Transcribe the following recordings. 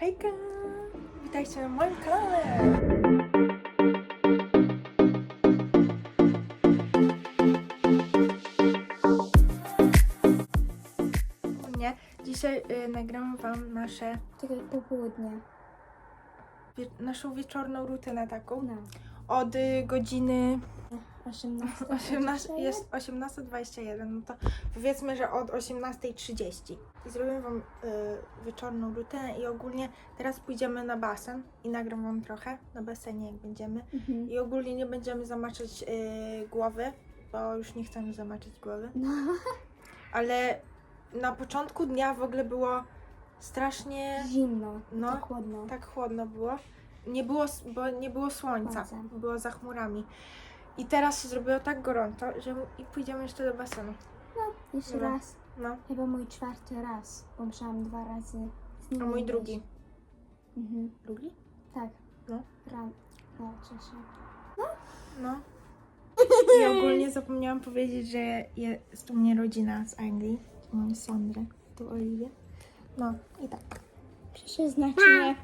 Hejka! Witajcie na moim kanale! Nie, dzisiaj y, nagram wam nasze, Czekaj, popołudnie. wie, naszą wieczorną rutynę taką. No. Od y, godziny 18. 18, jest 18.21, no to powiedzmy, że od 18.30. I zrobię wam y, wieczorną rutynę i ogólnie teraz pójdziemy na basen i nagram wam trochę na basenie jak będziemy. Mhm. I ogólnie nie będziemy zamaczać y, głowy, bo już nie chcemy zamaczać głowy. No. Ale na początku dnia w ogóle było strasznie Zimno. No. Tak chłodno. tak chłodno było. Nie było, bo nie było słońca, Słońca. było za chmurami. I teraz się zrobiło tak gorąco, że i pójdziemy jeszcze do basenu. Jeszcze Dobra. raz. No, Chyba mój czwarty raz, bo musiałam dwa razy z nim a mój iść. drugi. Mhm. Drugi? Tak. No. Ran. No. No. I ogólnie zapomniałam powiedzieć, że jest u mnie rodzina z Anglii. Mam Sandrę, tu Oliwię. No i tak. Przecież znacie mnie.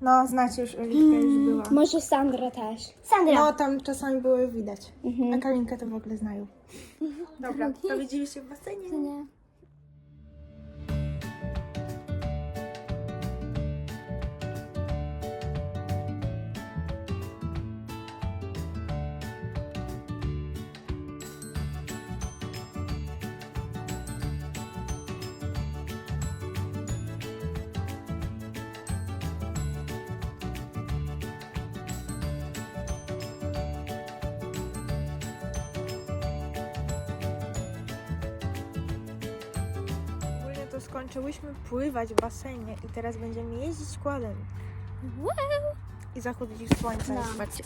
No, znacie już, Oliwka już była. Może Sandra też. Sandra! No, tam czasami było widać. A Mhm. Kalinkę to w ogóle znają. Dobra, to widzimy się w basenie. Nie. To skończyłyśmy pływać w basenie i teraz będziemy jeździć kładem. Wow. I zachodzić słońca. No. Zobaczcie.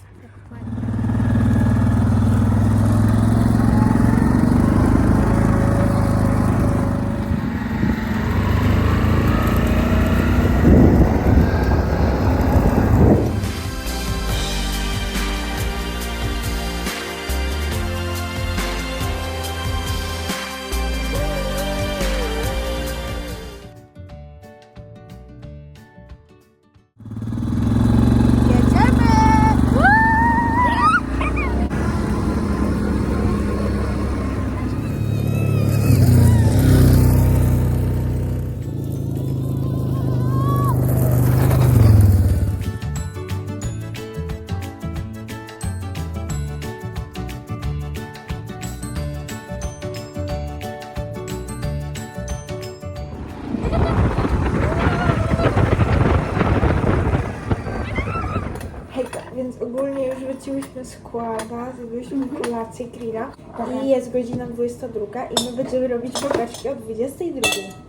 Wróciłyśmy z kłada, zrobiliśmy kolację grilla i jest godzina 22 i my będziemy robić bogaczki o 22.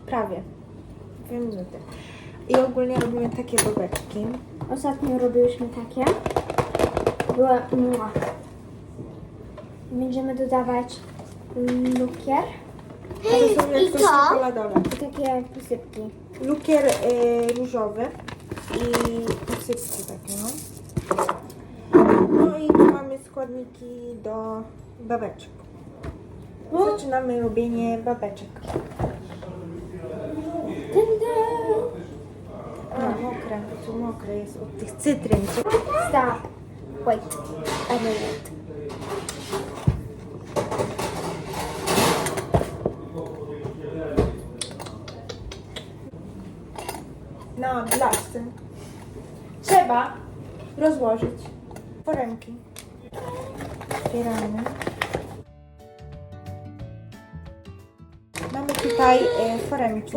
Prawie. Dwie minuty. I ogólnie robimy takie bobeczki. Ostatnio robiłyśmy takie. Była mua. Będziemy dodawać lukier to są I to? czekoladowe. i takie posypki. Lukier y, różowy i posypki takie, no. Składniki do babeczek. Zaczynamy robienie babeczek. A, mokre, tu mokre jest od tych cytryn. Stop. Wait. A minute. Na blaszce trzeba rozłożyć foremki. Otwieramy. Mamy tutaj e, foremki.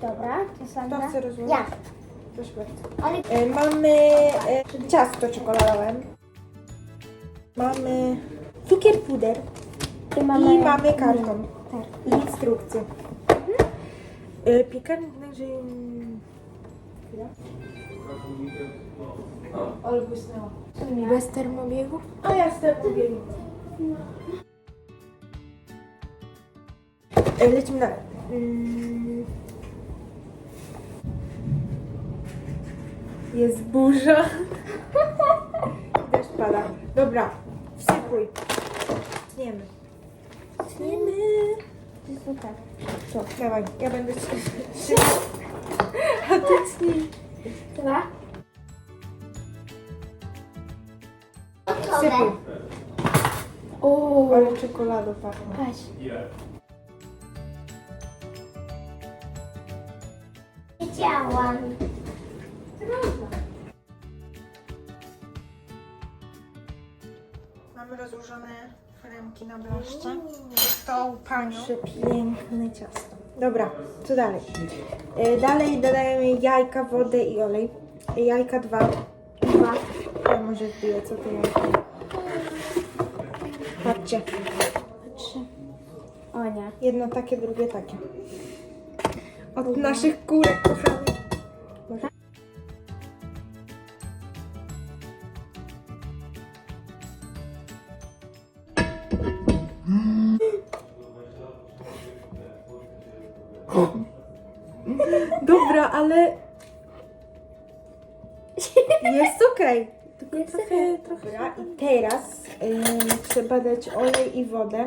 Dobra, to Kto Sandra. chce rozłożyć? Ja. Proszę bardzo. Ale E, Mamy e, ciasto czekoladowe. Mamy cukier puder i mamy, i mamy karton Tak. i instrukcje. E, Piekarnik że... Chwila. Ale błysnęło. Bez termobiegu? A ja z termobiegu. E, Lecimy dalej. Mm. Jest burza. Deszcz pada. Dobra, wsypuj. Tniemy. Tniemy. To tak. To, dawaj, ja będę trzymać. A ty tnij. Dwa. Sypuj. O, Ale czekoladą pachnie. patrz. Wiedziałam. Mamy rozłożone foremki na blaszce. Dostał panią. Przepiękne ciasto. Dobra, co dalej? E, Dalej dodajemy jajka, wodę i olej. E, Jajka dwa. Dwa. Ja może wbiję, co to jajka. Patrzcie. Trzy. O nie. Jedno takie, drugie takie. Od naszych kulek, kochani. Teraz ym, trzeba dać olej i wodę.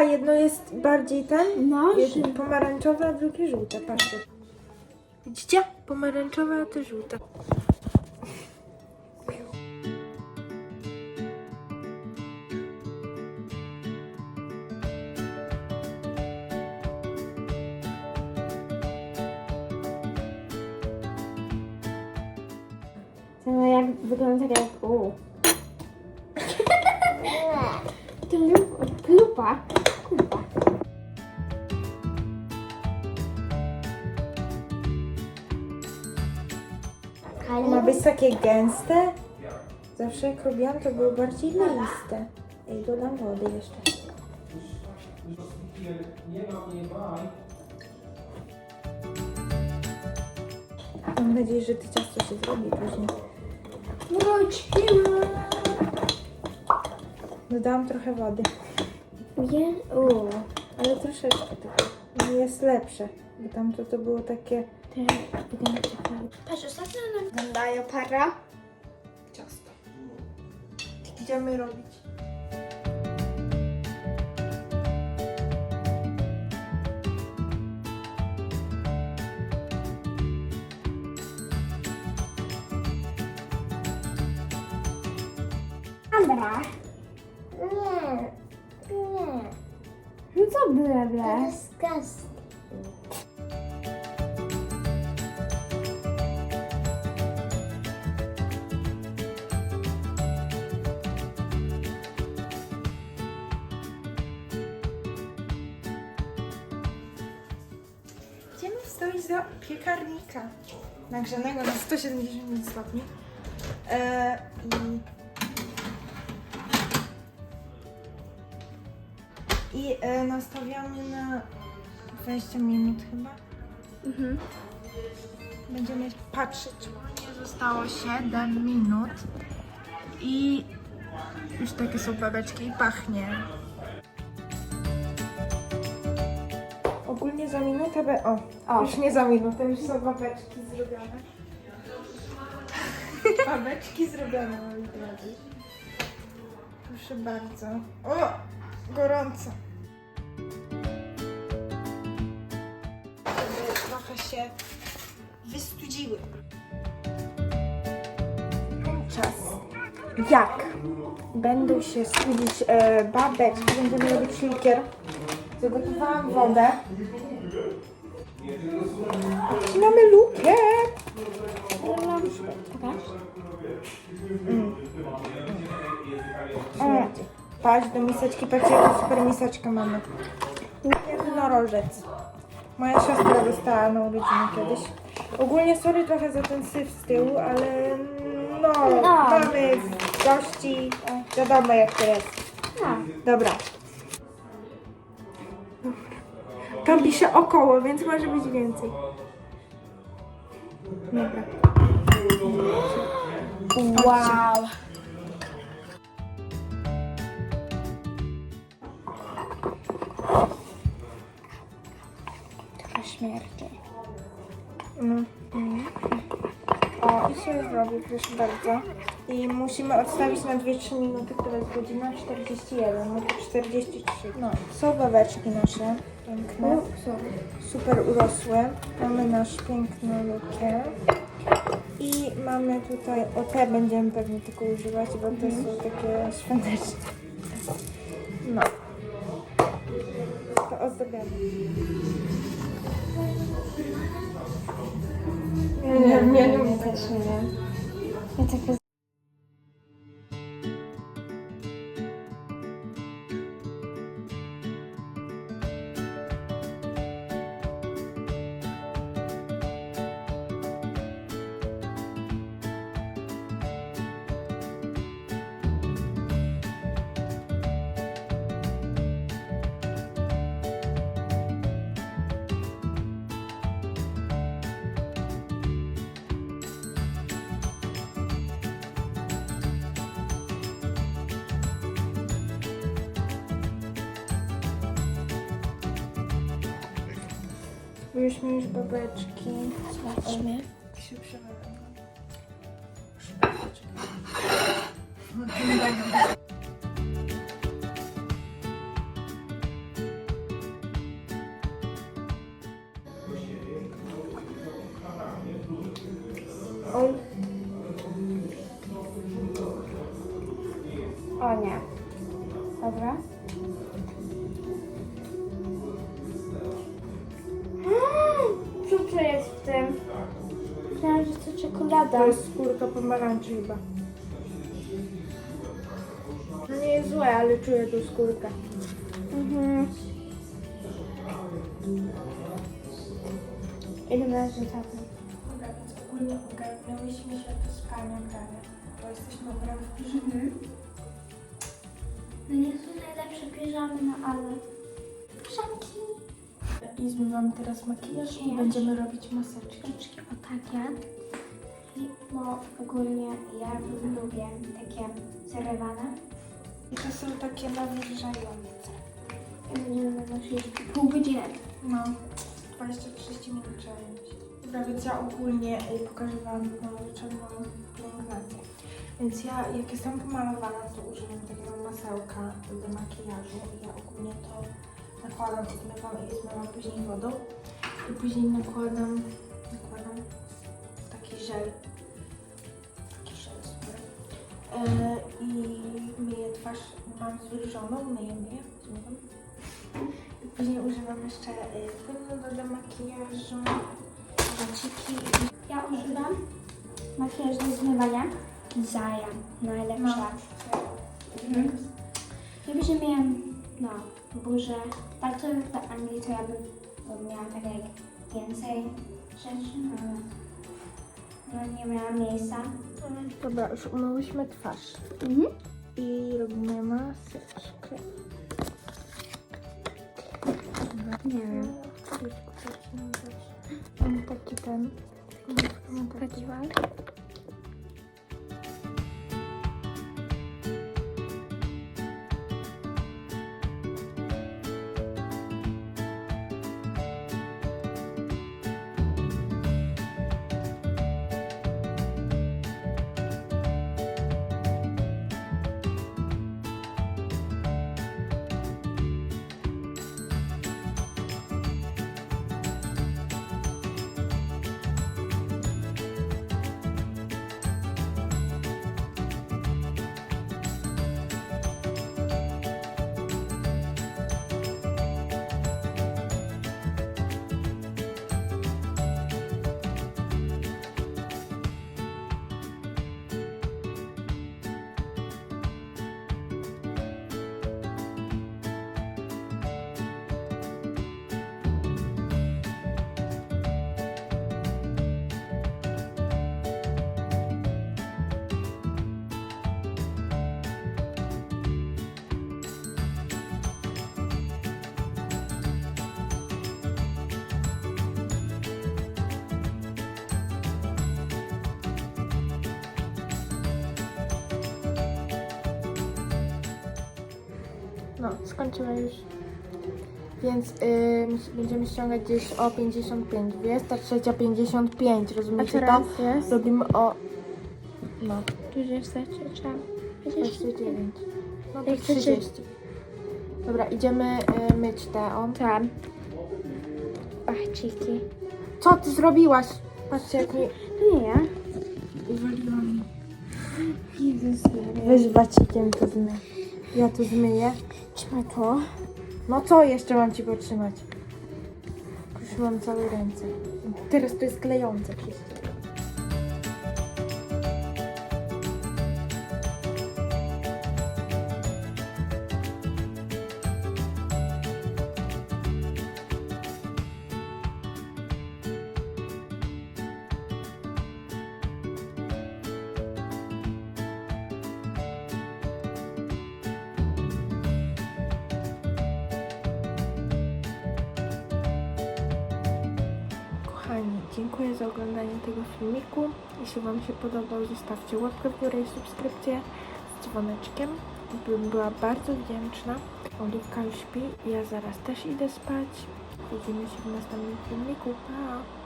Pa, jedno jest bardziej ten, No, jedno pomarańczowe, a drugie żółte, patrzcie. Widzicie? Pomarańczowe, a to żółte. To jak wygląda tak jak u. To lu-. Ma być takie gęste. Zawsze jak robiłam, to było bardziej leiste. Ej, dodam wody jeszcze. Mam nadzieję, że to ciasto się zrobi później. Wróćmy. Dodałam trochę wody, Nie? O. ale troszeczkę tylko. Jest lepsze, bo tamto to było takie Tak, wygląda tak. Patrz, daje para. ciasto. Idziemy robić. Dobra. Nie. Nie. No co byle, byle? Idziemy wstawić do piekarnika nagrzanego na 170 stopni. E, I, i e, nastawiamy na 20 minut chyba. Mhm. Będziemy patrzeć. Nie zostało 7 minut. I już takie są babeczki i pachnie. Ogólnie za minutę be... O, O. już nie za minutę, już są babeczki zrobione. babeczki zrobione, moi drodzy. Proszę bardzo. O, gorąco. Żeby trochę się wystudziły. Czas. Jak będą się studzić e, babeczki, będziemy robić likier. Zagotowałam wodę. Mamy lukę. Pokaż. O, patrz do miseczki, patrz jaką super miseczkę mamy. Jednorożec. Moja siostra dostała na urodziny kiedyś. Ogólnie sorry trochę za ten syf z tyłu, ale no, No. mamy gości, wiadomo jak to jest. No. Dobra. Tam pisze około, więc może być więcej. Dobra. Wow. Trochę śmierci. No. O, i się zrobi, proszę bardzo. I musimy odstawić na 2-3 minuty, która jest godzina 41, no to 43. No, są babeczki nasze, piękne, super urosłe. Mamy nasz piękny lukier. I mamy tutaj, o te będziemy pewnie tylko używać, bo te są takie świąteczne. No. To ozdabiamy. Nie, nie, nie, nie, nie, nie. Ja Byliśmy już babeczki. Zobaczmy. Jak się przewalają. Oj, O nie. Dobra. Jest w tym? Myślałam, że to czekolada. to jest skórka pomarańczy chyba. No nie jest złe, ale czuję tu skórkę. Mhm. Ile? Dobra, więc ogólnie ogarnęłyśmy się do spania prawie. Bo jesteśmy naprawdę w piżamie. No nie są najlepsze piżamy, no ale... Piżamki. I zmywam teraz makijaż i będziemy robić maseczki. O takie. I, bo ogólnie ja lubię takie zarywane. I to są takie nawilżające. I będziemy nosić pół godziny. No, 20-30 minut trzeba mieć. Dobra, więc ja ogólnie y, pokażę Wam y, czarną pielęgnację. Więc ja, jak jestem pomalowana, to używam takiego masełka do makijażu. I ja ogólnie to nakładam, zmywam i zmywam później wodą. I później nakładam, nakładam taki żel. Taki żel, super. E, I myję twarz, mam zwilżoną, myję, myję, zmywam. I później używam jeszcze y, płynu do demakijażu, waciki i Ja używam makijaż do zmywania. Zaja. Najlepsza. Mhm. Jakby, że miałem, no, burzę, tak to w Anglii to ja bym bym miała tak jak więcej rzeczy, ale no nie miałam miejsca. Dobra, już umyłyśmy twarz Mhm. i robimy maseczkę. Nie wiem. Mam taki ten. Mam taki skończymy już. Więc ym, będziemy ściągać gdzieś o 55. 23.55, rozumiecie to? jest? Robimy o... No, 23. 29. No to Jak chcecie- 30. Dobra, idziemy y, myć te on. Tam. Pachciki. Co ty zrobiłaś? Patrzcie jak mi To nie ja. uwaliłam. Jezus Weź bacikiem to zmyj. Ja to zmyję. Trzymaj to. No co jeszcze mam ci potrzymać? Już mam całe ręce. Teraz to jest klejące wszystko. Dziękuję za oglądanie tego filmiku. Jeśli Wam się podobał, zostawcie łapkę w górę i subskrypcję z dzwoneczkiem. Bym była bardzo wdzięczna. Oliwka już śpi, ja zaraz też idę spać. Widzimy się w następnym filmiku. Pa!